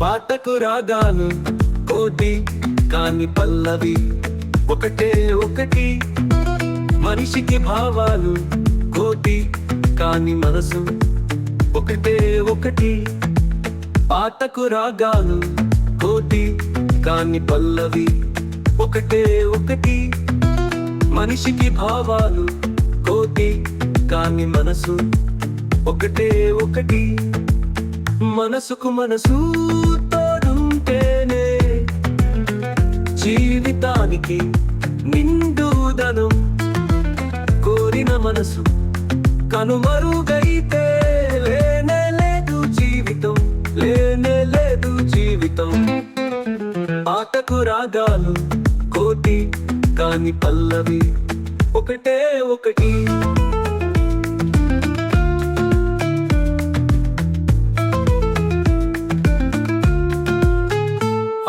పాటకు రాగాలు కోటి కాని పల్లవి ఒకటే ఒకటి. మనిషికి భావాలు కోటి కాని మనసు ఒకటే ఒకటి పాటకు రాగాలు కోటి కాని పల్లవి ఒకటే ఒకటి. మనిషికి భావాలు కోటి కాని మనసు ఒకటే ఒకటి. మనసుకు మనసు తోడుంటేనే జీవితానికి నిండుదనం. కోరిన మనసు కనుమరుగైతే ఆటకు కోటి కాని పల్లవి ఒకటే ఒకటి.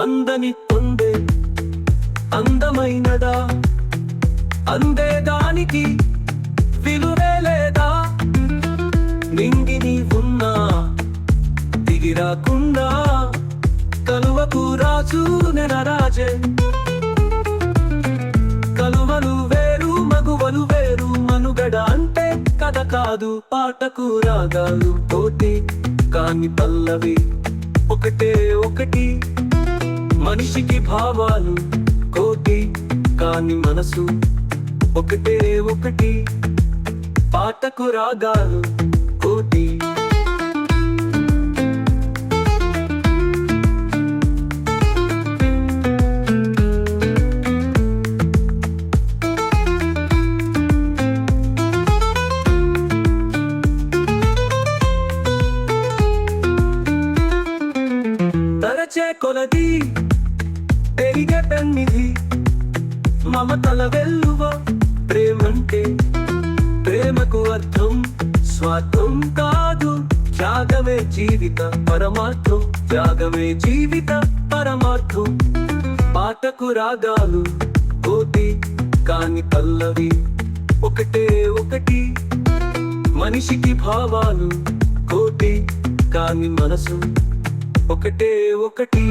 అందని పొందే అందమైనదా? అందేదానికి విలువే లేదా? నింగిని ఉన్నా దిగిరాకుండా కలువకు రాజు నెనరాజే కలువలు వేరు మగువలు వేరు మనుగడ అంటే కథ కాదు పాటకు రాగాలు తోటి కాని పల్లవి ఒకటే ఒకటి. మనిషికి భావాలు కోటి కాని మనసు ఒకటే ఒకటి. పాటకు రాగాలు కొలది పెరిగే పెన్నిధి. మమతల వెల్లువ ప్రేమంటే ప్రేమకు అర్థం స్వార్థం కాదు. త్యాగమే జీవిత పరమార్థం త్యాగమే జీవిత పరమార్థం. పాటకు రాగాలు కోటి కాని పల్లవి ఒకటే ఒకటి. మనిషికి భావాలు కోటి కాని మనసు ఒకటే ఒకటి.